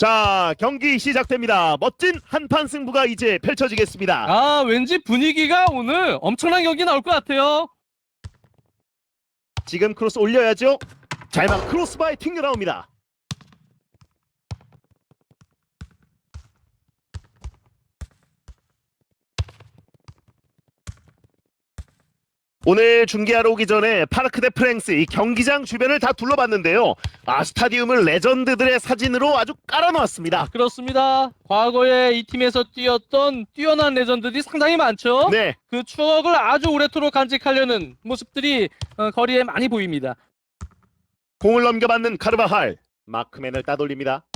자, 경기 시작됩니다. 멋진 한판 승부가 이제 펼쳐지겠습니다. 아, 왠지 분위기가 오늘 엄청난 경기 나올 것 같아요. 지금 크로스 올려야죠. 잘만 크로스바에 튕겨 나옵니다. 오늘 중계하러 오기 전에 파르크 대 프랭스 이 경기장 주변을 다 둘러봤는데요. 아 스타디움을 레전드들의 사진으로 아주 깔아놓았습니다. 그렇습니다. 과거에 이 팀에서 뛰었던 뛰어난 레전드들이 상당히 많죠. 네, 그 추억을 아주 오래도록 간직하려는 모습들이 어, 거리에 많이 보입니다. 공을 넘겨받는 카르바할 마크맨을 따돌립니다.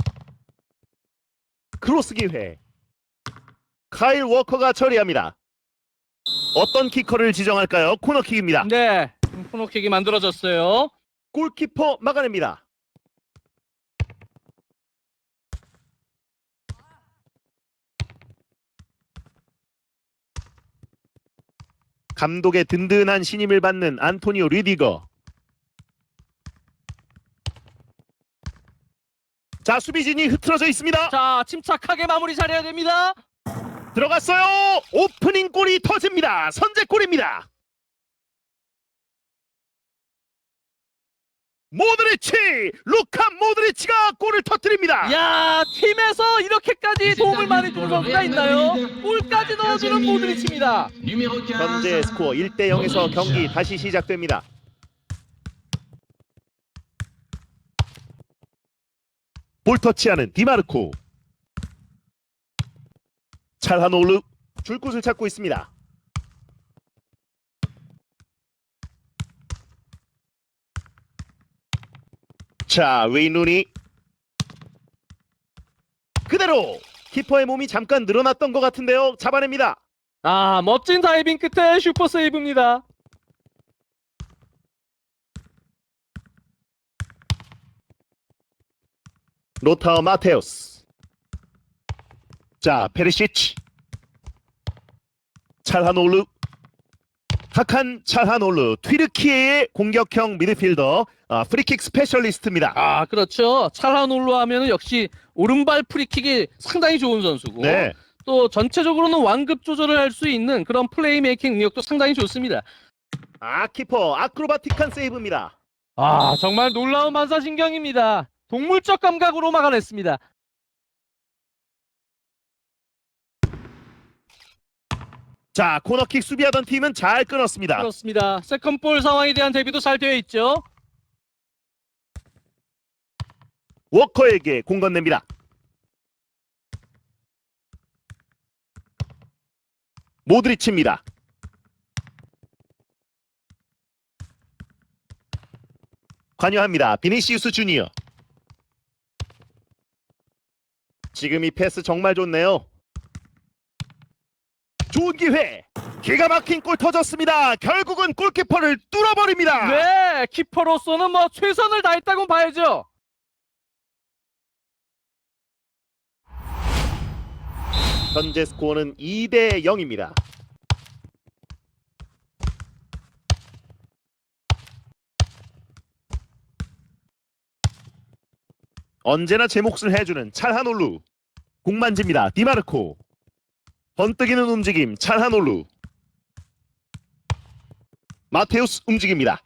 크로스 기회. 카일 워커가 처리합니다. 어떤 키커를 지정할까요? 코너킥입니다. 네, 코너킥이 만들어졌어요. 골키퍼 막아냅니다. 감독의 든든한 신임을 받는 안토니오 리디거. 자, 수비진이 흐트러져 있습니다. 자, 침착하게 마무리 잘해야 됩니다. 들어갔어요. 오프닝 골이 터집니다. 선제골입니다. 모드리치, 루카 모드리치가 골을 터뜨립니다. 야, 팀에서 이렇게까지 도움을 많이 준 선수가 있나요? 골까지 넣어주는 모드리치입니다. 현재 스코어 1대 0에서 경기 다시 시작됩니다. 볼 터치하는 디마르코. 찰하노르 줄 곳을 찾고 있습니다. 자, 웨이누니 그대로 키퍼의 몸이 잠깐 늘어났던 것 같은데요. 잡아냅니다. 아, 멋진 다이빙 끝에 슈퍼 세이브입니다. 로타어 마테우스 자 페리시치 찰하놀루 하칸 찰하놀루 튀르키예의 공격형 미드필더 아, 프리킥 스페셜리스트입니다 아, 그렇죠. 찰하놀로 하면은 역시 오른발 프리킥이 상당히 좋은 선수고. 네 또 전체적으로는 완급 조절을 할 수 있는 그런 플레이메이킹 능력도 상당히 좋습니다. 아, 키퍼 아크로바틱한 세이브입니다 아, 정말 놀라운 반사신경입니다. 동물적 감각으로 막아냈습니다. 자 코너킥 수비하던 팀은 잘 끊었습니다. 그렇습니다. 세컨볼 상황에 대한 대비도 잘 되어 있죠. 워커에게 공 건넵니다. 모드리치입니다. 관여합니다. 비니시우스 주니어. 지금 이 패스 정말 좋네요 좋은 기회 기가 막힌 골 터졌습니다 결국은 골키퍼를 뚫어버립니다 네, 키퍼로서는 뭐 최선을 다했다고 봐야죠. 현재 스코어는 2대 0입니다. 언제나 제 몫을 해주는 찰하놀루 공 만집니다. 디마르코 번뜩이는 움직임 찰하놀루 마테우스 움직입니다.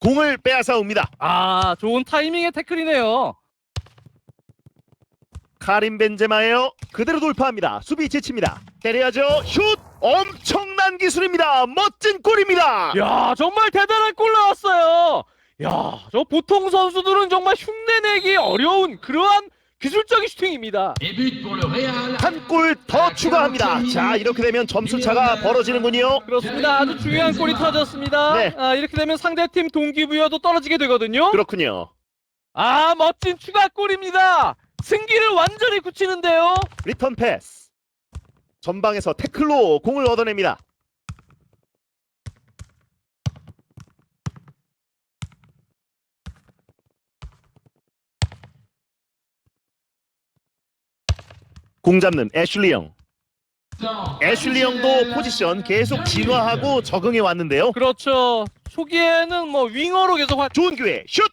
공을 빼앗아 옵니다. 아, 좋은 타이밍의 태클이네요. 카림 벤제마예요. 그대로 돌파합니다. 수비 제칩니다. 때려야죠. 슛! 엄청난 기술입니다. 멋진 골입니다. 야, 정말 대단한 골 나왔어요. 야, 저 보통 선수들은 정말 흉내내기 어려운 그러한 기술적인 슈팅입니다. 한 골 더 추가합니다. 자, 이렇게 되면 점수 차가 벌어지는군요. 그렇습니다. 아주 중요한 골이 터졌습니다. 네. 아, 이렇게 되면 상대팀 동기부여도 떨어지게 되거든요. 그렇군요. 아, 멋진 추가골입니다. 승기를 완전히 굳히는데요. 리턴 패스. 전방에서 태클로 공을 얻어냅니다. 공 잡는 애슐리 형. 애슐리 형도 포지션 계속 진화하고 적응해 왔는데요. 그렇죠. 초기에는 뭐 윙어로 계속 활. 좋은 기회 슛.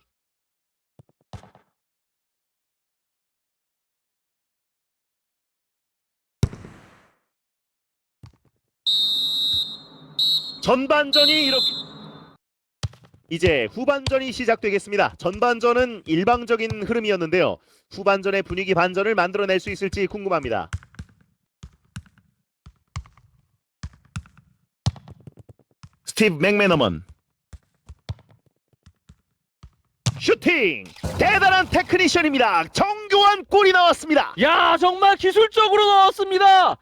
전반전이 이렇게 이제 후반전이 시작되겠습니다. 전반전은 일방적인 흐름이었는데요. 후반전의 분위기 반전을 만들어낼 수 있을지 궁금합니다. 스티브 맥매너먼 슈팅 대단한 테크니션입니다. 정교한 골이 나왔습니다. 야 정말 기술적으로 나왔습니다.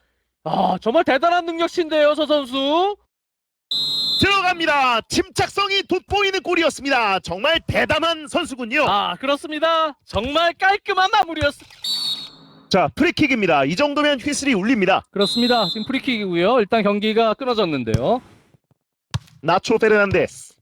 아 정말 대단한 능력치인데요 저 선수. 들어갑니다. 침착성이 돋보이는 골이었습니다. 정말 대단한 선수군요. 아 그렇습니다. 정말 깔끔한 마무리였습니다. 자, 프리킥입니다. 이 정도면 휘슬이 울립니다. 그렇습니다. 지금 프리킥이고요. 일단 경기가 끊어졌는데요. 나초 페르난데스.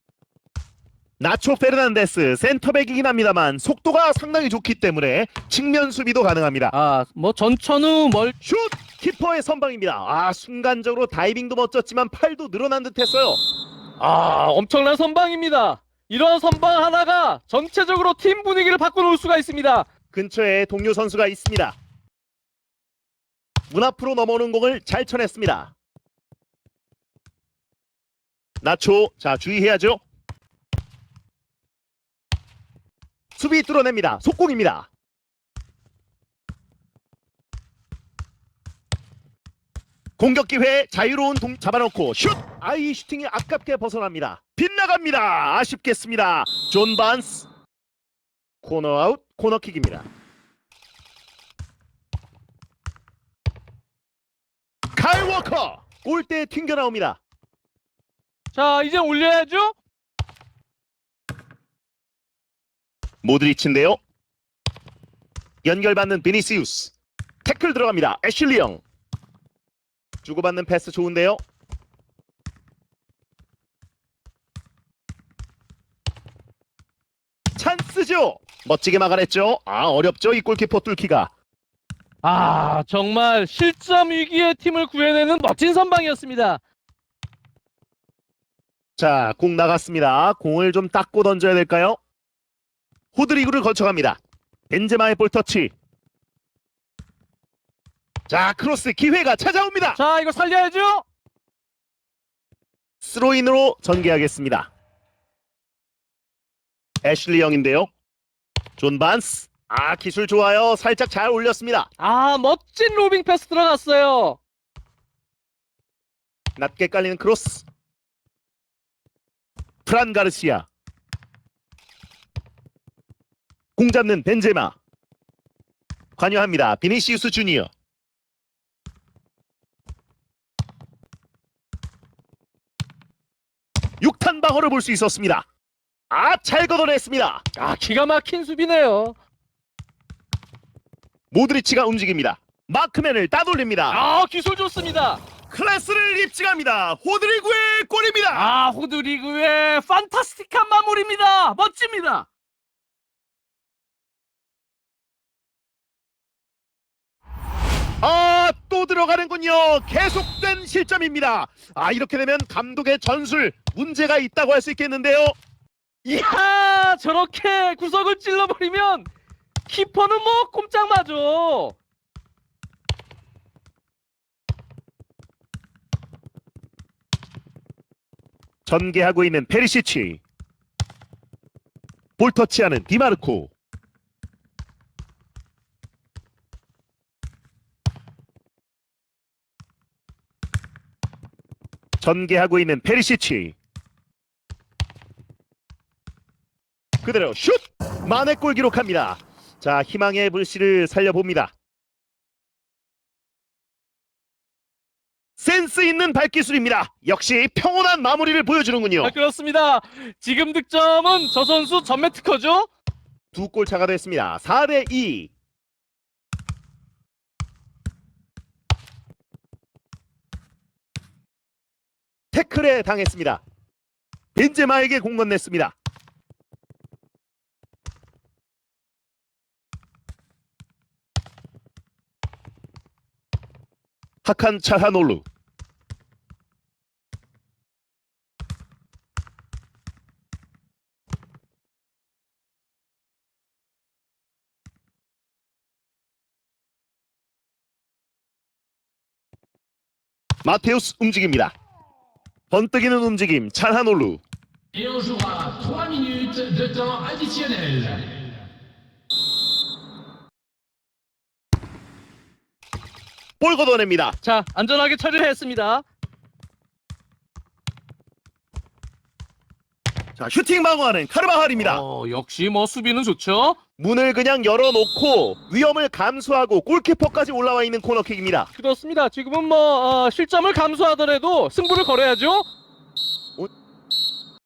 나초 페르난데스 센터백이긴 합니다만 속도가 상당히 좋기 때문에 측면 수비도 가능합니다. 아 뭐 전천후 멀 슛! 키퍼의 선방입니다. 아, 순간적으로 다이빙도 멋졌지만 팔도 늘어난 듯했어요. 아, 엄청난 선방입니다. 이런 선방 하나가 전체적으로 팀 분위기를 바꿔놓을 수가 있습니다. 근처에 동료 선수가 있습니다. 문 앞으로 넘어오는 공을 잘 쳐냈습니다. 나초, 자 주의해야죠. 수비 뚫어냅니다. 속공입니다. 공격 기회 자유로운 동 잡아놓고 슛! 아이 슈팅이 아깝게 벗어납니다. 빗나갑니다. 아쉽겠습니다. 존 반스 코너 아웃 코너킥입니다. 칼 워커 골대에 튕겨 나옵니다. 자, 이제 올려야죠. 모드리치인데요. 연결받는 비니시우스. 태클 들어갑니다. 애슐리 영. 주고받는 패스 좋은데요. 찬스죠. 멋지게 막아냈죠. 아 어렵죠 이 골키퍼 뚫기가. 아, 정말 실점 위기에 팀을 구해내는 멋진 선방이었습니다. 자, 공 나갔습니다. 공을 좀 닦고 던져야 될까요? 호드리그를 거쳐갑니다. 벤제마의 볼 터치. 자, 크로스 기회가 찾아옵니다. 자, 이거 살려야죠. 스로인으로 전개하겠습니다. 애슐리 영인데요. 존 반스. 아, 기술 좋아요. 살짝 잘 올렸습니다. 아, 멋진 로빙 패스 들어갔어요. 낮게 깔리는 크로스. 프란 가르시아. 공 잡는 벤제마. 관여합니다. 비니시우스 주니어. 방어를 볼 수 있었습니다. 아, 잘 걷어냈습니다. 아, 기가 막힌 수비네요. 모드리치가 움직입니다. 마크맨을 따돌립니다. 아, 기술 좋습니다. 클래스를 입증합니다. 호드리구의 골입니다. 아, 호드리그의 판타스틱한 마무리입니다. 멋집니다. 아, 또 들어가는군요. 계속된 실점입니다. 아, 이렇게 되면 감독의 전술 문제가 있다고 할 수 있겠는데요. 이야, 저렇게 구석을 찔러버리면 키퍼는 뭐 꼼짝 마죠. 전개하고 있는 페리시치. 볼 터치하는 디마르코. 전개하고 있는 페리시치. 그대로 슛! 만회 골 기록합니다. 자, 희망의 불씨를 살려봅니다. 센스 있는 발기술입니다. 역시 평온한 마무리를 보여주는군요. 아, 그렇습니다. 지금 득점은 저 선수 전매 특허죠? 두 골 차가 됐습니다. 4대 2. 태클에 당했습니다. 벤제마에게 공 건넸습니다. 하칸 차하놀루 마테우스 움직입니다. 번뜩이는 움직임 찬하놀루 Et on jouera 3 minutes de temps additionnel. 볼 걷어냅니다. 자, 안전하게 처리를 했습니다. 자 슈팅 방어하는 카르바할입니다. 어, 역시 뭐 수비는 좋죠. 문을 그냥 열어놓고 위험을 감수하고 골키퍼까지 올라와 있는 코너킥입니다. 그렇습니다. 지금은 뭐 어, 실점을 감수하더라도 승부를 걸어야죠.